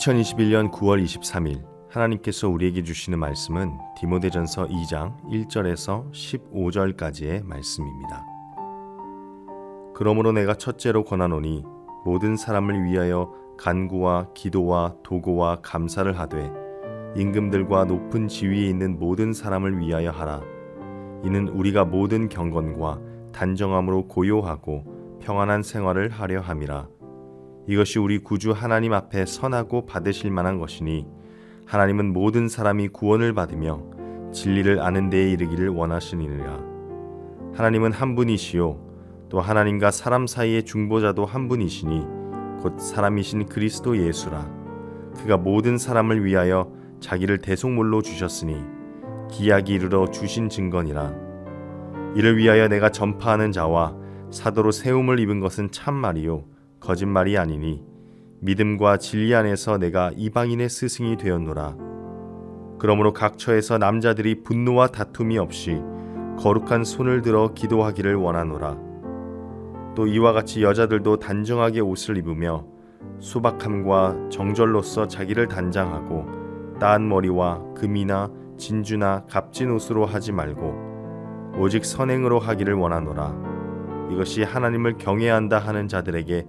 2021년 9월 23일 하나님께서 우리에게 주시는 말씀은 디모데전서 2장 1절에서 15절까지의 말씀입니다. 그러므로 내가 첫째로 권하노니 모든 사람을 위하여 간구와 기도와 도고와 감사를 하되 임금들과 높은 지위에 있는 모든 사람을 위하여 하라. 이는 우리가 모든 경건과 단정함으로 고요하고 평안한 생활을 하려 함이라. 이것이 우리 구주 하나님 앞에 선하고 받으실 만한 것이니 하나님은 모든 사람이 구원을 받으며 진리를 아는 데에 이르기를 원하시니라. 하나님은 한 분이시요 또 하나님과 사람 사이의 중보자도 한 분이시니 곧 사람이신 그리스도 예수라. 그가 모든 사람을 위하여 자기를 대속물로 주셨으니 기약이 이르러 주신 증거니라. 이를 위하여 내가 전파하는 자와 사도로 세움을 입은 것은 참말이요 거짓말이 아니니 믿음과 진리 안에서 내가 이방인의 스승이 되었노라. 그러므로 각 처에서 남자들이 분노와 다툼이 없이 거룩한 손을 들어 기도하기를 원하노라. 또 이와 같이 여자들도 단정하게 옷을 입으며 수박함과 정절로서 자기를 단장하고 따은 머리와 금이나 진주나 값진 옷으로 하지 말고 오직 선행으로 하기를 원하노라. 이것이 하나님을 경외한다 하는 자들에게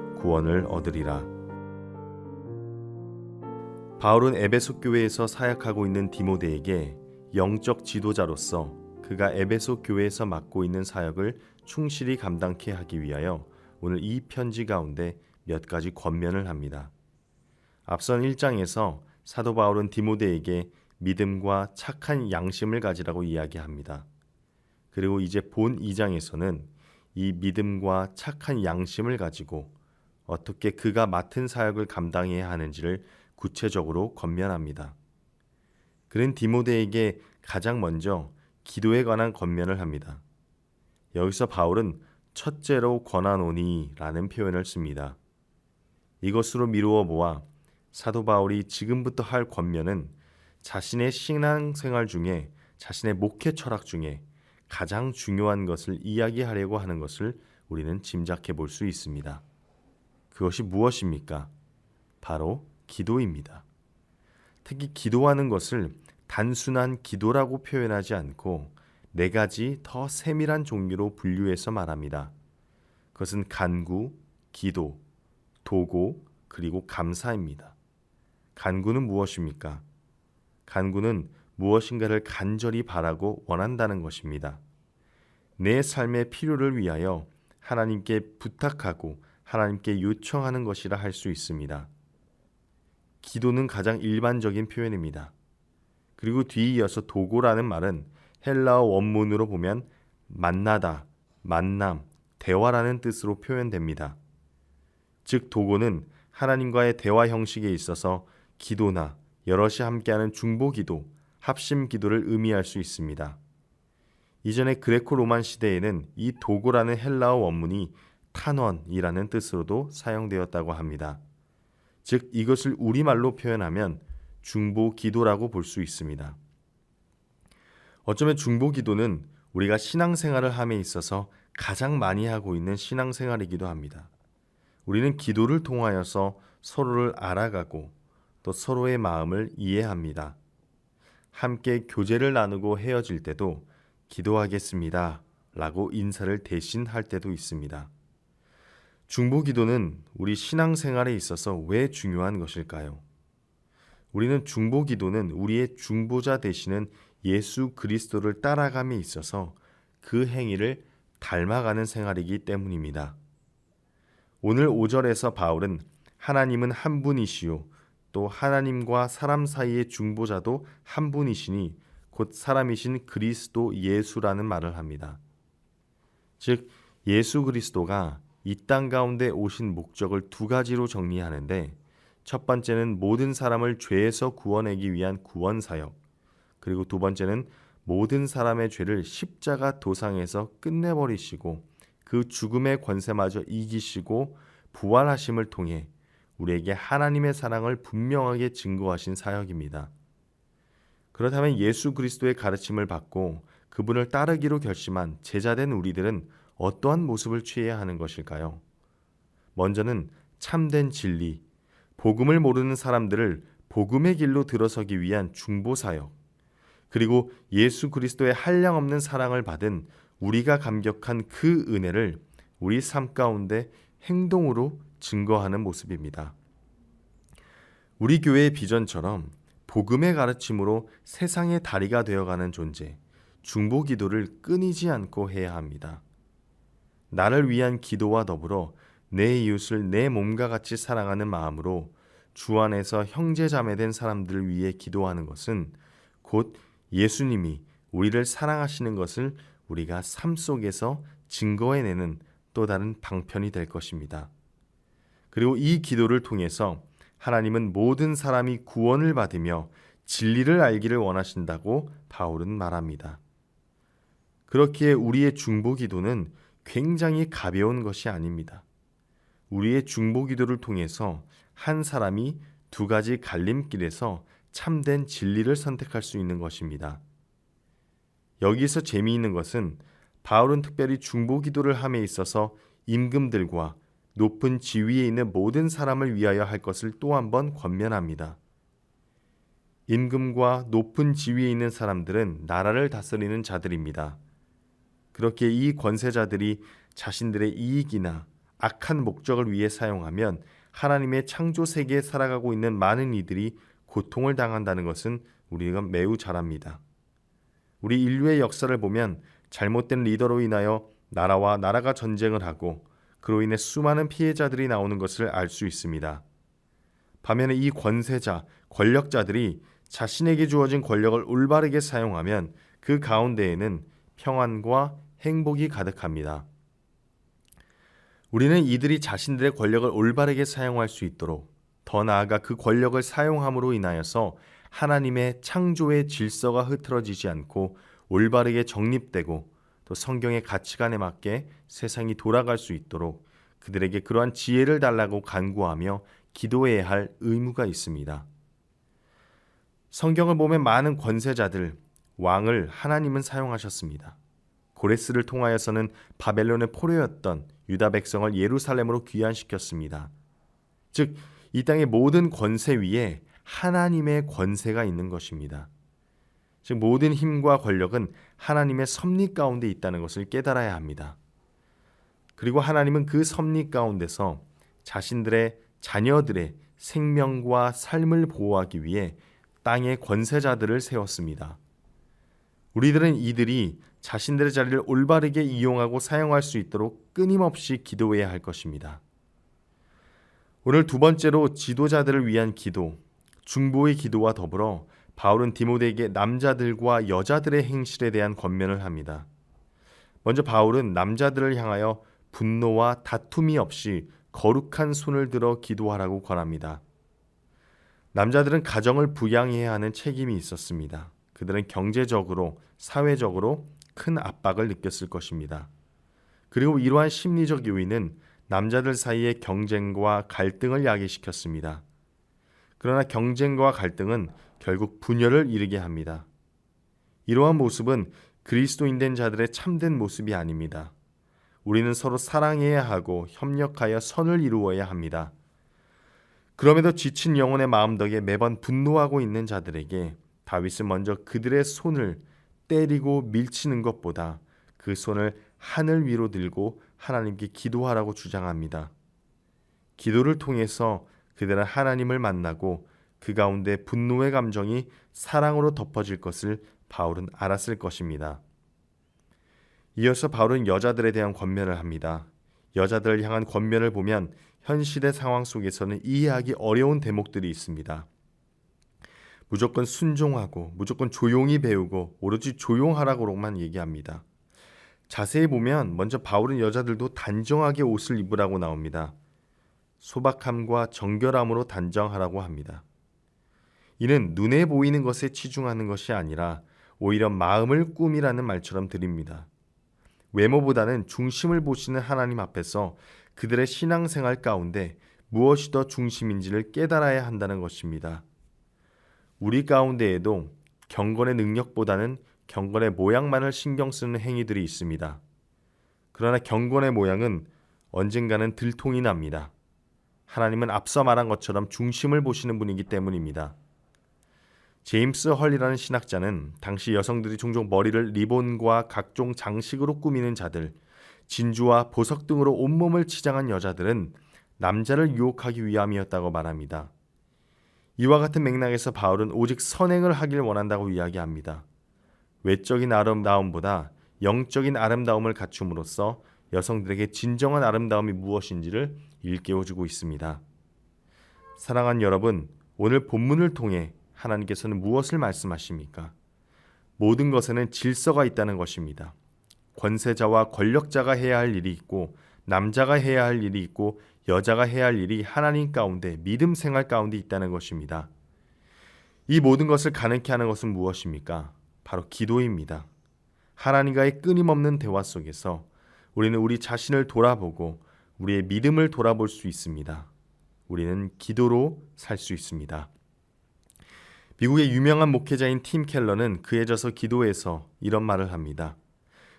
구원을 얻으리라. 바울은 에베소 교회에서 사역하고 있는 디모데에게 영적 지도자로서 그가 에베소 교회에서 맡고 있는 사역을 충실히 감당케 하기 위하여 오늘 이 편지 가운데 몇 가지 권면을 합니다. 앞선 1장에서 사도 바울은 디모데에게 믿음과 착한 양심을 가지라고 이야기합니다. 그리고 이제 본 2장에서는 이 믿음과 착한 양심을 가지고 어떻게 그가 맡은 사역을 감당해야 하는지를 구체적으로 권면합니다. 그는 디모데에게 가장 먼저 기도에 관한 권면을 합니다. 여기서 바울은 첫째로 권하노니라는 표현을 씁니다. 이것으로 미루어 보아 사도 바울이 지금부터 할 권면은 자신의 신앙생활 중에 자신의 목회 철학 중에 가장 중요한 것을 이야기하려고 하는 것을 우리는 짐작해 볼 수 있습니다. 그것이 무엇입니까? 바로 기도입니다. 특히 기도하는 것을 단순한 기도라고 표현하지 않고 네 가지 더 세밀한 종류로 분류해서 말합니다. 그것은 간구, 기도, 도고, 그리고 감사입니다. 간구는 무엇입니까? 간구는 무엇인가를 간절히 바라고 원한다는 것입니다. 내 삶의 필요를 위하여 하나님께 부탁하고 하나님께 요청하는 것이라 할 수 있습니다. 기도는 가장 일반적인 표현입니다. 그리고 뒤이어서 도고라는 말은 헬라어 원문으로 보면 만나다, 만남, 대화라는 뜻으로 표현됩니다. 즉 도고는 하나님과의 대화 형식에 있어서 기도나 여럿이 함께하는 중보 기도, 합심 기도를 의미할 수 있습니다. 이전의 그레코 로만 시대에는 이 도고라는 헬라어 원문이 탄원이라는 뜻으로도 사용되었다고 합니다. 즉 이것을 우리말로 표현하면 중보 기도라고 볼 수 있습니다. 어쩌면 중보 기도는 우리가 신앙생활을 함에 있어서 가장 많이 하고 있는 신앙생활이기도 합니다. 우리는 기도를 통하여서 서로를 알아가고 또 서로의 마음을 이해합니다. 함께 교제를 나누고 헤어질 때도 기도하겠습니다. 라고 인사를 대신 할 때도 있습니다. 중보 기도는 우리 신앙생활에 있어서 왜 중요한 것일까요? 우리는 중보 기도는 우리의 중보자 되시는 예수 그리스도를 따라감에 있어서 그 행위를 닮아가는 생활이기 때문입니다. 오늘 5절에서 바울은 하나님은 한 분이시요 또 하나님과 사람 사이의 중보자도 한 분이시니 곧 사람이신 그리스도 예수라는 말을 합니다. 즉 예수 그리스도가 이 땅 가운데 오신 목적을 두 가지로 정리하는데 첫 번째는 모든 사람을 죄에서 구원하기 위한 구원 사역. 그리고 두 번째는 모든 사람의 죄를 십자가 도상에서 끝내버리시고 그 죽음의 권세마저 이기시고 부활하심을 통해 우리에게 하나님의 사랑을 분명하게 증거하신 사역입니다. 그렇다면 예수 그리스도의 가르침을 받고 그분을 따르기로 결심한 제자된 우리들은 어떠한 모습을 취해야 하는 것일까요? 먼저는 참된 진리, 복음을 모르는 사람들을 복음의 길로 들어서기 위한 중보 사역, 그리고 예수 그리스도의 한량 없는 사랑을 받은 우리가 감격한 그 은혜를 우리 삶 가운데 행동으로 증거하는 모습입니다. 우리 교회의 비전처럼 복음의 가르침으로 세상의 다리가 되어가는 존재, 중보 기도를 끊이지 않고 해야 합니다. 나를 위한 기도와 더불어 내 이웃을 내 몸과 같이 사랑하는 마음으로 주 안에서 형제 자매 된 사람들을 위해 기도하는 것은 곧 예수님이 우리를 사랑하시는 것을 우리가 삶 속에서 증거해내는 또 다른 방편이 될 것입니다. 그리고 이 기도를 통해서 하나님은 모든 사람이 구원을 받으며 진리를 알기를 원하신다고 바울은 말합니다. 그렇기에 우리의 중보 기도는 굉장히 가벼운 것이 아닙니다. 우리의 중보 기도를 통해서 한 사람이 두 가지 갈림길에서 참된 진리를 선택할 수 있는 것입니다. 여기서 재미있는 것은 바울은 특별히 중보 기도를 함에 있어서 임금들과 높은 지위에 있는 모든 사람을 위하여 할 것을 또 한 번 권면합니다. 임금과 높은 지위에 있는 사람들은 나라를 다스리는 자들입니다. 그렇게 이 권세자들이 자신들의 이익이나 악한 목적을 위해 사용하면 하나님의 창조 세계에 살아가고 있는 많은 이들이 고통을 당한다는 것은 우리가 매우 잘 압니다. 우리 인류의 역사를 보면 잘못된 리더로 인하여 나라와 나라가 전쟁을 하고 그로 인해 수많은 피해자들이 나오는 것을 알 수 있습니다. 반면에 이 권세자, 권력자들이 자신에게 주어진 권력을 올바르게 사용하면 그 가운데에는 평안과 행복이 가득합니다. 우리는 이들이 자신들의 권력을 올바르게 사용할 수 있도록 더 나아가 그 권력을 사용함으로 인하여서 하나님의 창조의 질서가 흐트러지지 않고 올바르게 정립되고 또 성경의 가치관에 맞게 세상이 돌아갈 수 있도록 그들에게 그러한 지혜를 달라고 간구하며 기도해야 할 의무가 있습니다. 성경을 보면 많은 권세자들, 왕을 하나님은 사용하셨습니다. 고레스를 통하여서는 바벨론의 포로였던 유다 백성을 예루살렘으로 귀환시켰습니다. 즉, 이 땅의 모든 권세 위에 하나님의 권세가 있는 것입니다. 즉, 모든 힘과 권력은 하나님의 섭리 가운데 있다는 것을 깨달아야 합니다. 그리고 하나님은 그 섭리 가운데서 자신들의 자녀들의 생명과 삶을 보호하기 위해 땅의 권세자들을 세웠습니다. 우리들은 이들이 자신들의 자리를 올바르게 이용하고 사용할 수 있도록 끊임없이 기도해야 할 것입니다. 오늘 두 번째로 지도자들을 위한 기도, 중보의 기도와 더불어 바울은 디모데에게 남자들과 여자들의 행실에 대한 권면을 합니다. 먼저 바울은 남자들을 향하여 분노와 다툼이 없이 거룩한 손을 들어 기도하라고 권합니다. 남자들은 가정을 부양해야 하는 책임이 있었습니다. 그들은 경제적으로, 사회적으로 큰 압박을 느꼈을 것입니다. 그리고 이러한 심리적 요인은 남자들 사이의 경쟁과 갈등을 야기시켰습니다. 그러나 경쟁과 갈등은 결국 분열을 이르게 합니다. 이러한 모습은 그리스도인 된 자들의 참된 모습이 아닙니다. 우리는 서로 사랑해야 하고 협력하여 선을 이루어야 합니다. 그럼에도 지친 영혼의 마음 덕에 매번 분노하고 있는 자들에게 다윗은 먼저 그들의 손을 때리고 밀치는 것보다 그 손을 하늘 위로 들고 하나님께 기도하라고 주장합니다. 기도를 통해서 그들은 하나님을 만나고 그 가운데 분노의 감정이 사랑으로 덮어질 것을 바울은 알았을 것입니다. 이어서 바울은 여자들에 대한 권면을 합니다. 여자들을 향한 권면을 보면 현실의 상황 속에서는 이해하기 어려운 대목들이 있습니다. 무조건 순종하고 무조건 조용히 배우고 오로지 조용하라고만 얘기합니다. 자세히 보면 먼저 바울은 여자들도 단정하게 옷을 입으라고 나옵니다. 소박함과 정결함으로 단정하라고 합니다. 이는 눈에 보이는 것에 치중하는 것이 아니라 오히려 마음을 꾸미라는 말처럼 드립니다. 외모보다는 중심을 보시는 하나님 앞에서 그들의 신앙생활 가운데 무엇이 더 중심인지를 깨달아야 한다는 것입니다. 우리 가운데에도 경건의 능력보다는 경건의 모양만을 신경 쓰는 행위들이 있습니다. 그러나 경건의 모양은 언젠가는 들통이 납니다. 하나님은 앞서 말한 것처럼 중심을 보시는 분이기 때문입니다. 제임스 헐리라는 신학자는 당시 여성들이 종종 머리를 리본과 각종 장식으로 꾸미는 자들, 진주와 보석 등으로 온몸을 치장한 여자들은 남자를 유혹하기 위함이었다고 말합니다. 이와 같은 맥락에서 바울은 오직 선행을 하길 원한다고 이야기합니다. 외적인 아름다움보다 영적인 아름다움을 갖춤으로써 여성들에게 진정한 아름다움이 무엇인지를 일깨워주고 있습니다. 사랑하는 여러분, 오늘 본문을 통해 하나님께서는 무엇을 말씀하십니까? 모든 것에는 질서가 있다는 것입니다. 권세자와 권력자가 해야 할 일이 있고 남자가 해야 할 일이 있고 여자가 해야 할 일이 하나님 가운데 믿음 생활 가운데 있다는 것입니다. 이 모든 것을 가능케 하는 것은 무엇입니까? 바로 기도입니다. 하나님과의 끊임없는 대화 속에서 우리는 우리 자신을 돌아보고 우리의 믿음을 돌아볼 수 있습니다. 우리는 기도로 살 수 있습니다. 미국의 유명한 목회자인 팀 켈러는 그에 져서 기도에서 이런 말을 합니다.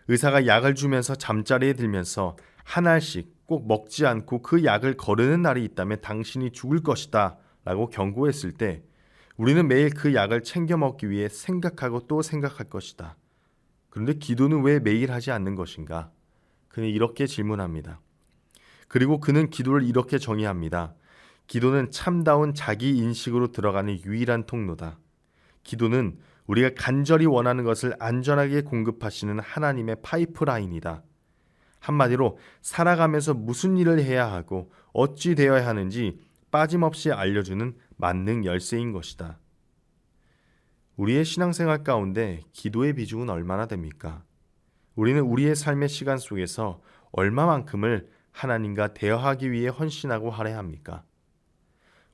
의사가 약을 주면서 잠자리에 들면서 한 알씩 꼭 먹지 않고 그 약을 거르는 날이 있다면 당신이 죽을 것이다 라고 경고했을 때 우리는 매일 그 약을 챙겨 먹기 위해 생각하고 또 생각할 것이다. 그런데 기도는 왜 매일 하지 않는 것인가? 그는 이렇게 질문합니다. 그리고 그는 기도를 이렇게 정의합니다. 기도는 참다운 자기 인식으로 들어가는 유일한 통로다. 기도는 우리가 간절히 원하는 것을 안전하게 공급하시는 하나님의 파이프라인이다. 한마디로 살아가면서 무슨 일을 해야 하고 어찌 되어야 하는지 빠짐없이 알려주는 만능 열쇠인 것이다. 우리의 신앙생활 가운데 기도의 비중은 얼마나 됩니까? 우리는 우리의 삶의 시간 속에서 얼마만큼을 하나님과 대화하기 위해 헌신하고 할애합니까?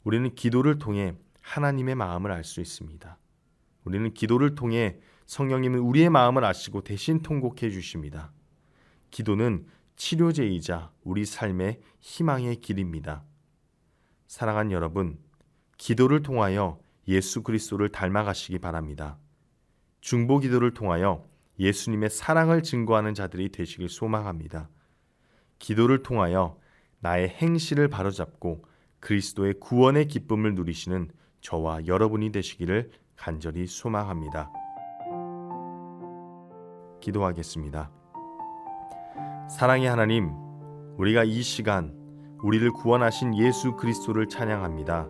우리는 기도를 통해 하나님의 마음을 알 수 있습니다. 우리는 기도를 통해 성령님은 우리의 마음을 아시고 대신 통곡해 주십니다. 기도는 치료제이자 우리 삶의 희망의 길입니다. 사랑하는 여러분, 기도를 통하여 예수 그리스도를 닮아가시기 바랍니다. 중보 기도를 통하여 예수님의 사랑을 증거하는 자들이 되시길 소망합니다. 기도를 통하여 나의 행실을 바로잡고 그리스도의 구원의 기쁨을 누리시는 저와 여러분이 되시기를 간절히 소망합니다. 기도하겠습니다. 사랑의 하나님, 우리가 이 시간 우리를 구원하신 예수 그리스도를 찬양합니다.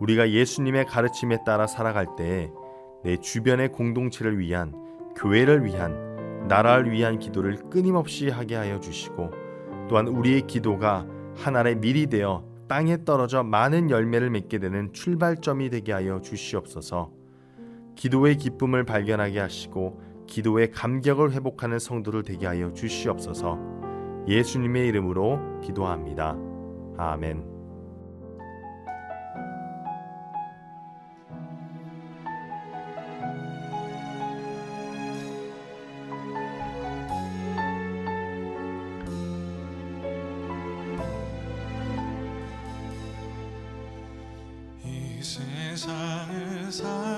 우리가 예수님의 가르침에 따라 살아갈 때내 주변의 공동체를 위한 교회를 위한 나라를 위한 기도를 끊임없이 하게 하여 주시고 또한 우리의 기도가 하나의 밀이 되어 땅에 떨어져 많은 열매를 맺게 되는 출발점이 되게 하여 주시옵소서. 기도의 기쁨을 발견하게 하시고 기도의 감격을 회복하는 성도를 되게 하여 주시옵소서. 예수님의 이름으로 기도합니다. 아멘. 이 세상을 살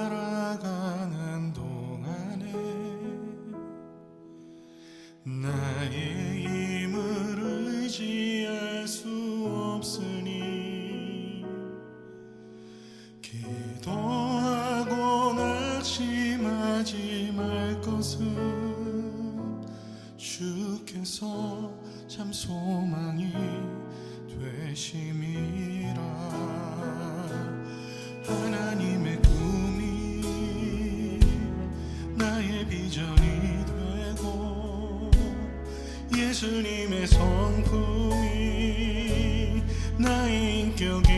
예수님의 성품이 나의 인격이